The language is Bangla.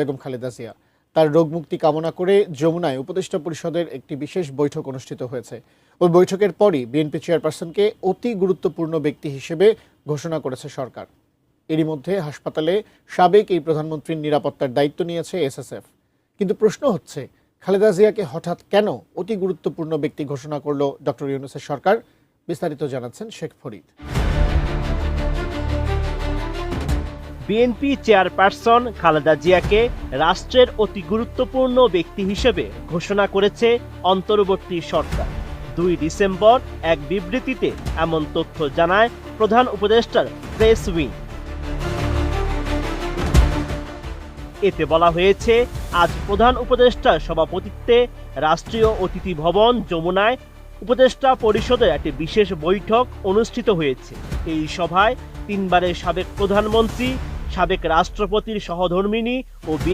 বেগম খালেদা জিয়া। তার রোগমুক্তি কামনা করে যমুনায় উপদেষ্টা পরিষদের একটি বিশেষ বৈঠক অনুষ্ঠিত হয়েছে। ওই বৈঠকের পরই বিএনপি চেয়ারপারসনকে অতি গুরুত্বপূর্ণ ব্যক্তি হিসেবে ঘোষণা করেছে সরকার। এরই মধ্যে হাসপাতালে সাবেক এই প্রধানমন্ত্রীর নিরাপত্তার দায়িত্ব নিয়েছে এসএসএফ। কিন্তু প্রশ্ন হচ্ছে, খালেদা জিয়াকে হঠাৎ কেন অতি গুরুত্বপূর্ণ ব্যক্তি ঘোষণা করল ডক্টর ইউনুসের সরকার? বিস্তারিত জানাচ্ছেন শেখ ফরিদ। বিএনপি চেয়ারপারসন খালেদা জিয়াকে রাষ্ট্রের অতি গুরুত্বপূর্ণ ব্যক্তি হিসেবে ঘোষণা করেছে অন্তর্বর্তী সরকার। দুই ডিসেম্বর এক বিবৃতিতে এমন তথ্য জানায় প্রধান উপদেষ্টার প্রেস উইং। এতে বলা হয়েছে, আজ প্রধান উপদেষ্টার সভাপতিত্বে রাষ্ট্রীয় অতিথি ভবন যমুনায় উপদেষ্টা পরিষদের একটি বিশেষ বৈঠক অনুষ্ঠিত হয়েছে। এই সভায় তিনবারের সাবেক প্রধানমন্ত্রী সাবেক রাষ্ট্রপতির সহধর্মিনী ও